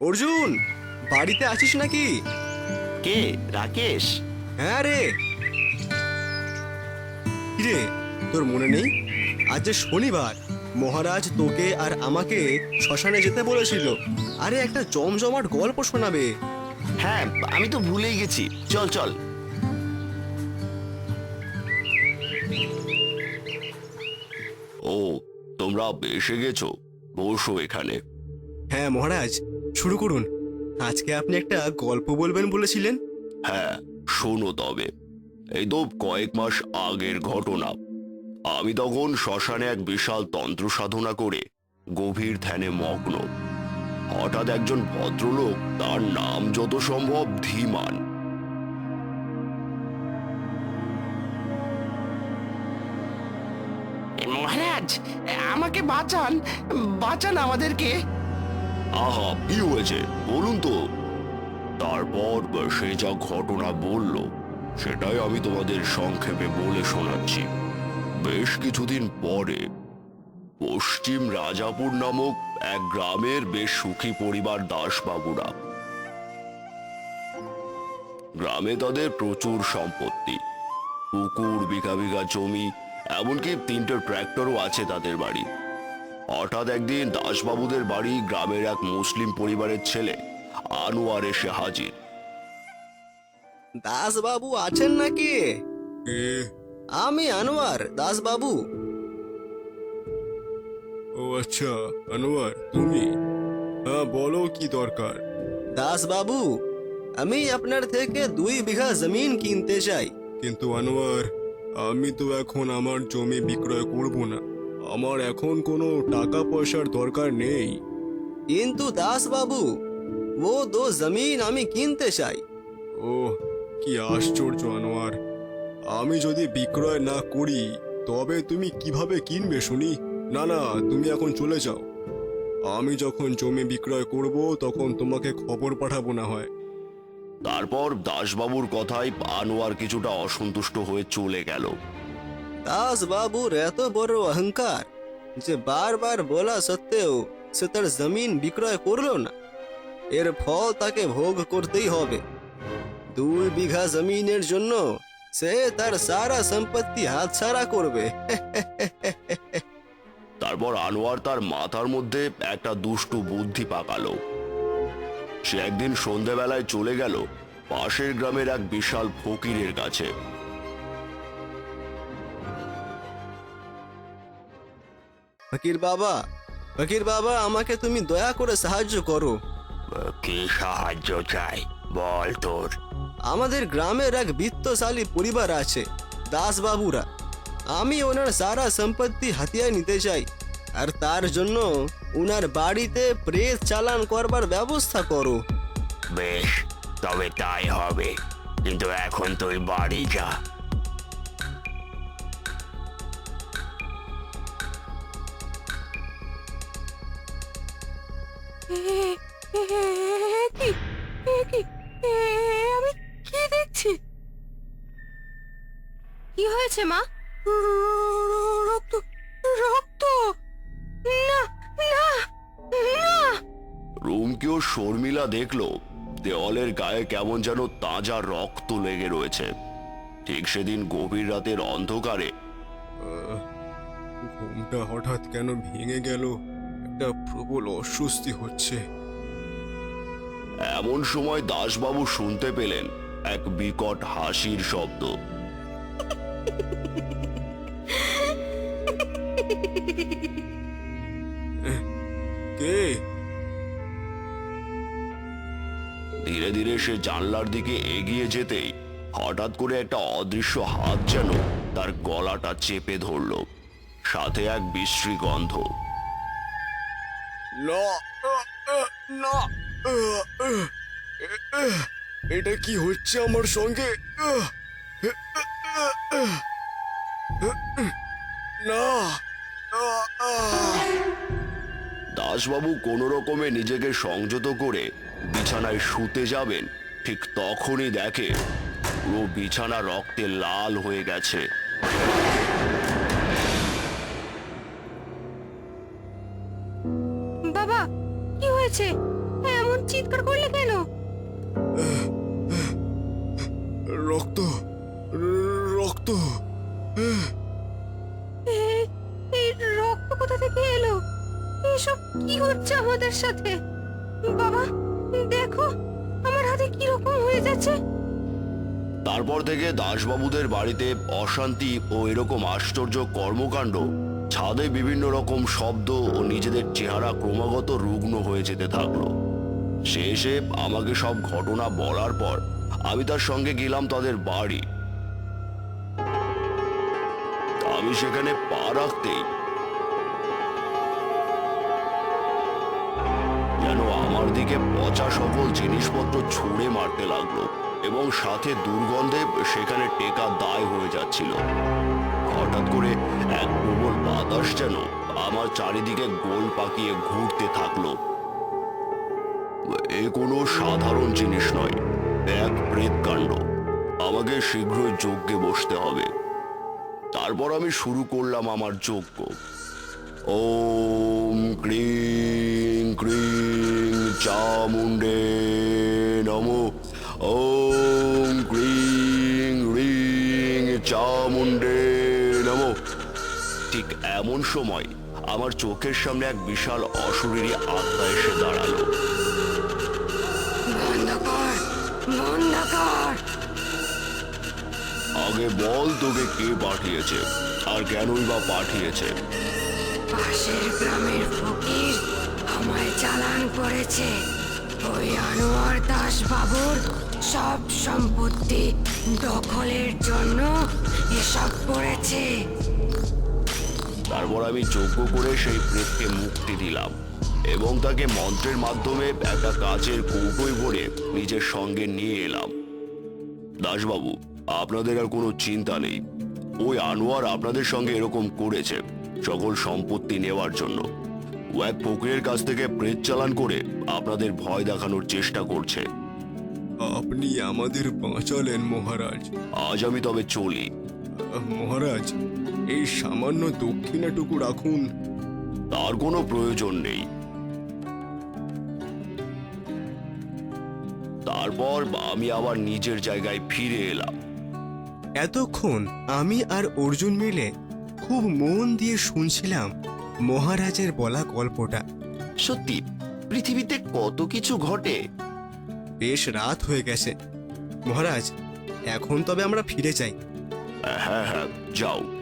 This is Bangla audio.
অর্জুন বাড়িতে আছিস নাকি? কে? রাকেশ? হ্যাঁ রে। রে তোর মনে নেই? আজ যে শনিবার মহারাজ তোকে আর আমাকে শ্মশানে যেতে বলেছিল। আরে একটা জমজমাট গল্প শোনাবে। হ্যাঁ আমি তো ভুলেই গেছি। চল চল। ও তোমরা এসে গেছো। বসো এখানে। হ্যাঁ মহারাজ। শুরু করুন। আজকে আপনি একটা গল্প বলবেন বলেছিলেন? হ্যাঁ শোনো তবে। এই তো কয়েক মাস আগের ঘটনা। আমি তখন শ্মশানে এক বিশাল তন্ত্র সাধনা করে গভীর ধ্যানে মগ্ন। হঠাৎ একজন ভদ্রলোক তার নাম যত সম্ভব ধীমান। মহারাজ আমাকে বাঁচান বাঁচান আমাদেরকে। আহা, কি হয়েছে? বলুন তো। তারপর সে যা ঘটনা বলল, সেটাই আমি তোমাদের সংক্ষেপে বলে শোনাচ্ছি। বেশ কিছুদিন পরে পশ্চিম রাজাপুর নামক এক গ্রামের বেশ সুখী পরিবার দাসবাবুরা, গ্রামে তাদের প্রচুর সম্পত্তি, পুকুর বিঘা বিঘা জমি, এমনকি তিনটে ট্র্যাক্টরও আছে তাদের বাড়ি হঠাৎ একদিন দাসবাবুদের বাড়ি গ্রামের এক মুসলিম পরিবারের ছেলে আনোয়ার এসে হাজির। দাস বাবু আছেন নাকি? আমি আনোয়ার দাস বাবু ও আচ্ছা আনোয়ার তুমি? হ্যাঁ বলো কি দরকার। দাস বাবু আমি আপনার থেকে দুই বিঘা জমিন কিনতে চাই। কিন্তু আনোয়ার আমি তো এখন আমার জমি বিক্রয় করব না। আমার এখন কোনো টাকা পয়সার দরকার নেই। কিন্তু দাস বাবু ও দো জমিন আমি কিনতে চাই। ও কি আশ্চর্য আনোয়ার। আমি যদি বিক্রয় না করি তবে তুমি কীভাবে কিনবে শুনি? না না তুমি এখন চলে যাও। আমি যখন জমি বিক্রয় করব তখন তোমাকে খবর পাঠাবো না হয়। তারপর দাসবাবুর কথায় আনোয়ার কিছুটা অসন্তুষ্ট হয়ে চলে গেল। দাস বাবুর এত বড় অহংকার যে বারবার বলা সত্ত্বেও সে তার জমিন বিক্রয় করল না। এর ফল তাকে ভোগ করতেই হবে। দুই বিঘা জমিনের জন্য সে তার সারা সম্পত্তি হাতছাড়া করবে। তারপর আনোয়ার তার মাথার মধ্যে একটা দুষ্টু বুদ্ধি পাকালো। সে একদিন সন্ধেবেলায় চলে গেল পাশের গ্রামের এক বিশাল ফকিরের কাছে। ফকির বাবা ফকির বাবা আমাকে তুমি দয়া করে সাহায্য করো। কি সাহায্য চাই? বল তোর। আমাদের গ্রামের এক বিত্তশালী পরিবার আছে দাস বাবুরা। আমি ওনার সারা সম্পত্তি হাতিয়ায় নিতে চাই আর তার জন্য ওনার বাড়িতে প্রেস চালান করবার ব্যবস্থা করো। বেশ তবে তাই হবে। কিন্তু এখন তুই বাড়ি যা। আমি কি দেখছি? কি হয়েছে মা? রক্ত রক্ত। না না না। রুমকিও শর্মিলা দেখল। দেওয়ালের গায়ে কেমন যেন তাজা রক্ত লেগে রয়েছে। ঠিক সেদিন গভীর রাতের অন্ধকারে। ঘুমটা হঠাৎ কেন ভেঙে গেল? একটা প্রবল অস্বস্তি হচ্ছে। এমন সময় দাসবাবু শুনতে পেলেন এক বিকট হাসির শব্দ। কে? ধীরে ধীরে সে জানলার দিকে এগিয়ে যেতেই হঠাৎ করে একটা অদৃশ্য হাত যেন তার গলাটা চেপে ধরল। সাথে এক বিশ্রী গন্ধ। না না এটা কি হচ্ছে আমার সঙ্গে না। দাসবাবু কোনো রকমে নিজেকে সংযত করে বিছানায় শুতে যাবেন, ঠিক তখনই দেখে পুরো বিছানা রক্তে লাল হয়ে গেছে হয়েছে এমন চিৎকার করলে কেন? রক্ত রক্ত। এই রক্ত কোথা থেকে এলো? এসব কি হচ্ছে আমাদের সাথে? বাবা দেখো আমার হাতে কি রকম হয়ে যাচ্ছে। তারপর থেকে দাসবাবুদের বাড়িতে অশান্তি ও এরকম আশ্চর্য কর্মকাণ্ড ছাদে বিভিন্ন রকম শব্দ ও নিজেদের চেহারা ক্রমাগত রুগ্ন হয়ে যেতে থাকল। শেষে আমাকে সব ঘটনা বলার পর আমি তার সঙ্গে গেলাম তাদের বাড়ি। আমি সেখানে পা রাখতেই যেন আমার দিকে পচা সকল জিনিসপত্র ছুঁড়ে মারতে লাগল এবং সাথে দুর্গন্ধে সেখানে টেকা দায় হয়ে যাচ্ছিল। হঠাৎ করে এক প্রবল বাতাস যেন আমার চারিদিকে গোল পাকিয়ে ঘুরতে থাকল। এ কোনো সাধারণ জিনিস নয়, এক প্রেতকাণ্ড আমাকে শীঘ্রই যজ্ঞে বসতে হবে। তারপর আমি শুরু করলাম আমার যজ্ঞ। ওম ক্রিং ক্রিং চামুণ্ডে এমন সময় আমার চোখের সামনে এক বিশাল অশরীরী আত্মা এসে দাঁড়াল। আগে বল তোকে কে পাঠিয়েছে আর কেনই বা পাঠিয়েছে? পাশের গ্রামের ফকির আমায় চালান করেছে। ওই আনোয়ার দাস বাবুর সব সম্পত্তি দখলের জন্য এসব করেছে। তারপর আমি যজ্ঞ করে সেই প্রেতকে মুক্তি দিলাম এবং তাকে মন্ত্রের মাধ্যমে একটা কাচের কৌটোয় ভরে নিজের সঙ্গে নিয়ে এলাম। দাসবাবু আপনাদের আর কোনো চিন্তা নেই। ওই আনোয়ার আপনাদের সঙ্গে এরকম করেছে সকল সম্পত্তি নেওয়ার জন্য। ও এক ফকিরের কাছ থেকে প্রেত চালান করে আপনাদের ভয় দেখানোর চেষ্টা করছে। আপনি আমাদের বাঁচালেন মহারাজ। আজ আমি তবে চলি। মহারাজ এই সামান্য দক্ষিণাটুকু রাখুন। তার কোনো প্রয়োজন নেই। তারপর আমি আবার নিজের জায়গায় ফিরে এলাম। এতক্ষণ আমি আর অর্জুন মিলে খুব মন দিয়ে শুনছিলাম মহারাজের বলা গল্পটা। সত্যি পৃথিবীতে কত কিছু ঘটে। বেশ রাত হয়ে গেছে। মহারাজ এখন তবে আমরা ফিরে যাই। হ্যাঁ হ্যাঁ যাও